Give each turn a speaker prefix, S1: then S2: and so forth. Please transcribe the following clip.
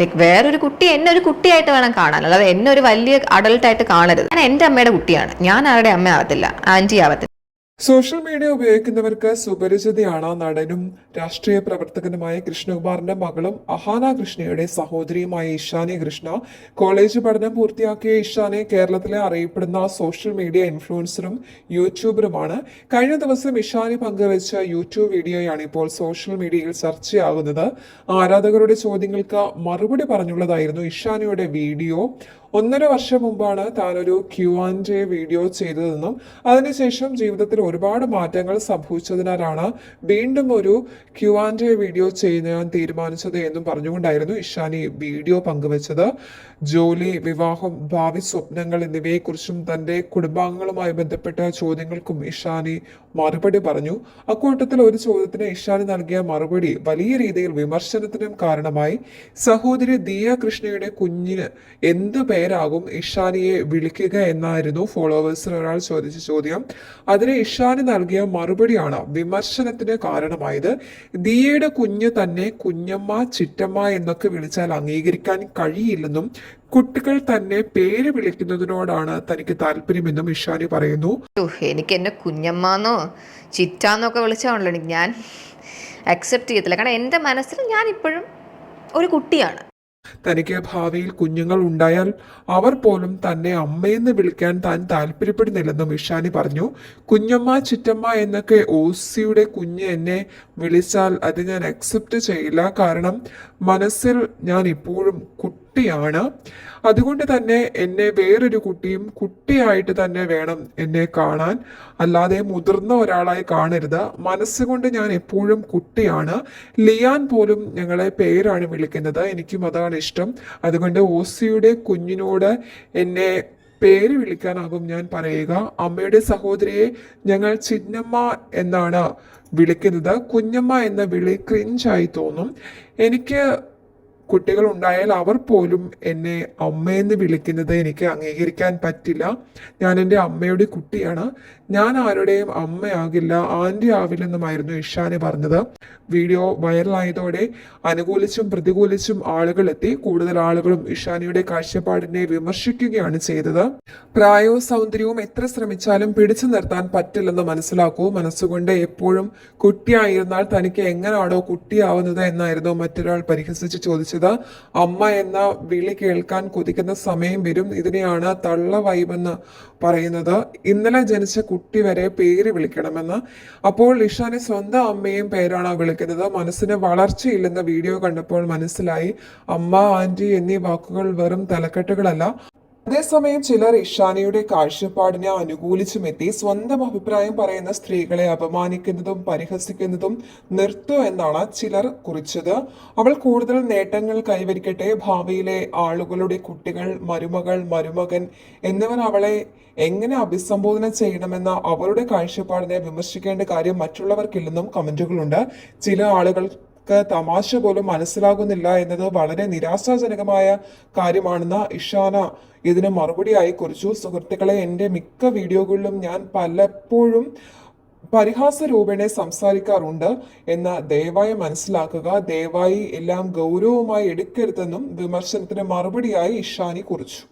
S1: Like വേറൊരു കുട്ടി എന്നെ ഒരു കുട്ടിയായിട്ട് വേണം കാണാൻ. അല്ലാതെ എന്നെ ഒരു വലിയ അഡൾട്ടായിട്ട് കാണരുത്. ഞാൻ എന്റെ അമ്മയുടെ കുട്ടിയാണ്. ഞാൻ ആരുടെ അമ്മ ആവത്തില്ല ആന്റി ആവത്തില്ല.
S2: സോഷ്യൽ മീഡിയ ഉപയോഗിക്കുന്നവർക്ക് സുപരിചിതയാണ് നടനും രാഷ്ട്രീയ പ്രവർത്തകനുമായ കൃഷ്ണകുമാറിന്റെ മകളും അഹാന കൃഷ്ണയുടെ സഹോദരിയുമായ ഇഷാനി കൃഷ്ണ. കോളേജ് പഠനം പൂർത്തിയാക്കിയ ഇഷാനെ കേരളത്തിലെ അറിയപ്പെടുന്ന സോഷ്യൽ മീഡിയ ഇൻഫ്ലുവൻസറും യൂട്യൂബറുമാണ്. കഴിഞ്ഞ ദിവസം ഇഷാനി പങ്കുവച്ച യൂട്യൂബ് വീഡിയോയാണ് ഇപ്പോൾ സോഷ്യൽ മീഡിയയിൽ ചർച്ചയാകുന്നത്. ആരാധകരുടെ ചോദ്യങ്ങൾക്ക് മറുപടി പറഞ്ഞുള്ളതായിരുന്നു ഇഷാനിയുടെ വീഡിയോ. ഒന്നര വർഷം മുമ്പാണ് താനൊരു ക്യു ആൻഡ് എ വീഡിയോ ചെയ്തതെന്നും അതിനുശേഷം ജീവിതത്തിൽ ഒരുപാട് മാറ്റങ്ങൾ സംഭവിച്ചതിനാലാണ് വീണ്ടും ഒരു ക്യു ആൻഡ് എ വീഡിയോ ചെയ്യാൻ തീരുമാനിച്ചത് എന്നും പറഞ്ഞുകൊണ്ടായിരുന്നു ഇഷാനി വീഡിയോ പങ്കുവച്ചത്. ജോലി വിവാഹം ഭാവി സ്വപ്നങ്ങൾ എന്നിവയെക്കുറിച്ചും തന്റെ കുടുംബാംഗങ്ങളുമായി ബന്ധപ്പെട്ട ചോദ്യങ്ങൾക്കും ഇഷാനി മറുപടി പറഞ്ഞു. അക്കൂട്ടത്തിൽ ഒരു ചോദ്യത്തിന് ഇഷാനി നൽകിയ മറുപടി വലിയ രീതിയിൽ വിമർശനത്തിനും കാരണമായി. സഹോദരി ദിയ കൃഷ്ണയുടെ കുഞ്ഞിന് എന്ത് പേരാകും ഇഷാനിയെ വിളിക്കുക എന്നായിരുന്നു ഫോളോവേഴ്സിൽ ഒരാൾ ചോദിച്ച ചോദ്യം. അതിന് ഇഷാനി നൽകിയ മറുപടിയാണ് വിമർശനത്തിന് കാരണമായത്. ദിയയുടെ കുഞ്ഞ് തന്നെ കുഞ്ഞമ്മ ചിറ്റമ്മ എന്നൊക്കെ വിളിച്ചാൽ അംഗീകരിക്കാൻ കഴിയില്ലെന്നും കുട്ടികൾ തന്നെ പേര് വിളിക്കുന്നതിനോടാണ് തനിക്ക് താല്പര്യമെന്നും ഇഷാനി പറയുന്നു.
S1: എനിക്ക് എന്നെ കുഞ്ഞമ്മന്നോ ചിറ്റാന്നൊക്കെ വിളിച്ചാണല്ലോ എനിക്ക് ഞാൻ അക്സെപ്റ്റ് ചെയ്യത്തില്ല. കാരണം എന്റെ മനസ്സിൽ ഞാൻ ഇപ്പോഴും ഒരു കുട്ടിയാണ്.
S2: തനിക്ക് ഭാവിയിൽ കുഞ്ഞുങ്ങൾ ഉണ്ടായാൽ അവർ പോലും തന്നെ അമ്മയെന്ന് വിളിക്കാൻ താൻ താല്പര്യപ്പെടുന്നില്ലെന്നും ഇഷാനി പറഞ്ഞു. കുഞ്ഞമ്മ ചിറ്റമ്മ എന്നൊക്കെ ഓസിയുടെ കുഞ്ഞ് എന്നെ വിളിച്ചാൽ അത് ഞാൻ അക്സെപ്റ്റ് ചെയ്യില്ല. കാരണം മനസ്സിൽ ഞാൻ ഇപ്പോഴും കുട്ടിയാണ്. അതുകൊണ്ട് തന്നെ എന്നെ വേറൊരു കുട്ടിയും കുട്ടിയായിട്ട് തന്നെ വേണം എന്നെ കാണാൻ. അല്ലാതെ മുതിർന്ന ഒരാളായി കാണരുത്. മനസ്സുകൊണ്ട് ഞാൻ എപ്പോഴും കുട്ടിയാണ്. ലിയാൻ പോലും ഞങ്ങളെ പേരാണ് വിളിക്കുന്നത്. എനിക്കും അതാണ് ഇഷ്ടം. അതുകൊണ്ട് ഓസിയുടെ കുഞ്ഞിനോട് എന്നെ പേര് വിളിക്കാനാകും ഞാൻ പറയുക. അമ്മയുടെ സഹോദരിയെ ഞങ്ങൾ ചിന്നമ്മ എന്നാണ് വിളിക്കുന്നത്. കുഞ്ഞമ്മ എന്ന വിളി ക്രിഞ്ചായി തോന്നും. എനിക്ക് കുട്ടികൾ ഉണ്ടായാൽ അവർ പോലും എന്നെ അമ്മയെന്ന് വിളിക്കുന്നത് എനിക്ക് അംഗീകരിക്കാൻ പറ്റില്ല. ഞാൻ എന്റെ അമ്മയുടെ കുട്ടിയാണ്. ഞാൻ ആരുടെയും അമ്മയാകില്ല. ആന്റി ആവില്ലെന്നുമായിരുന്നു ഇഷാന് പറഞ്ഞത്. വീഡിയോ വൈറലായതോടെ അനുകൂലിച്ചും പ്രതികൂലിച്ചും ആളുകൾ എത്തി. കൂടുതൽ ആളുകളും ഇഷാനിയുടെ കാഴ്ചപ്പാടിനെ വിമർശിക്കുകയാണ് ചെയ്തത്. പ്രായവും സൗന്ദര്യവും എത്ര ശ്രമിച്ചാലും പിടിച്ചു നിർത്താൻ പറ്റില്ലെന്ന് മനസ്സിലാക്കൂ. മനസ്സുകൊണ്ട് എപ്പോഴും കുട്ടിയായിരുന്നാൽ തനിക്ക് എങ്ങനെയാണോ കുട്ടിയാവുന്നത് എന്നായിരുന്നു മറ്റൊരാൾ പരിഹസിച്ച് ചോദിച്ചത്. അമ്മ എന്ന വിളി കേൾക്കാൻ കൊതിക്കുന്ന സമയം വരും. ഇതിനെയാണ് തള്ള വൈബെന്ന് പറയുന്നത്. ഇന്നലെ ജനിച്ച കുട്ടി വരെ പേര് വിളിക്കണമെന്ന്. അപ്പോൾ ഇഷാനെ സ്വന്തം അമ്മയും പേരാണ് വിളിക്കുന്നത്. മനസ്സിന് വളർച്ചയില്ലെന്ന വീഡിയോ കണ്ടപ്പോൾ മനസ്സിലായി. അമ്മ ആന്റി എന്നീ വാക്കുകൾ വെറും തലക്കെട്ടുകളല്ല. അതേസമയം ചിലർ ഇഷാനിയുടെ കാഴ്ചപ്പാടിനെ അനുകൂലിച്ചുമെത്തി സ്വന്തം അഭിപ്രായം പറയുന്ന സ്ത്രീകളെ അപമാനിക്കുന്നതും പരിഹസിക്കുന്നതും നിർത്തു എന്നാണ് ചിലർ കുറിച്ചത്. അവൾ കൂടുതൽ നേട്ടങ്ങൾ കൈവരിക്കട്ടെ ഭാവിയിലെ ആളുകളുടെ കുട്ടികൾ മരുമകൾ മരുമകൻ എന്നിവർ അവളെ എങ്ങനെ അഭിസംബോധന ചെയ്യണമെന്ന അവരുടെ കാഴ്ചപ്പാടിനെ വിമർശിക്കേണ്ട കാര്യം മറ്റുള്ളവർക്കില്ലെന്നും കമന്റുകളുണ്ട്. ചില ആളുകൾ ക്ക് തമാശ പോലും മനസ്സിലാകുന്നില്ല എന്നത് വളരെ നിരാശാജനകമായ കാര്യമാണെന്ന് ഇഷാന ഇതിന് മറുപടിയായി കുറിച്ചു. സുഹൃത്തുക്കളെ എന്റെ മിക്ക വീഡിയോകളിലും ഞാൻ പലപ്പോഴും പരിഹാസ രൂപേണ സംസാരിക്കാറുണ്ട് എന്ന് ദയവായി മനസ്സിലാക്കുക. ദയവായി എല്ലാം ഗൗരവമായി എടുക്കരുതെന്നും വിമർശനത്തിന് മറുപടിയായി ഇഷാനി കുറിച്ചു.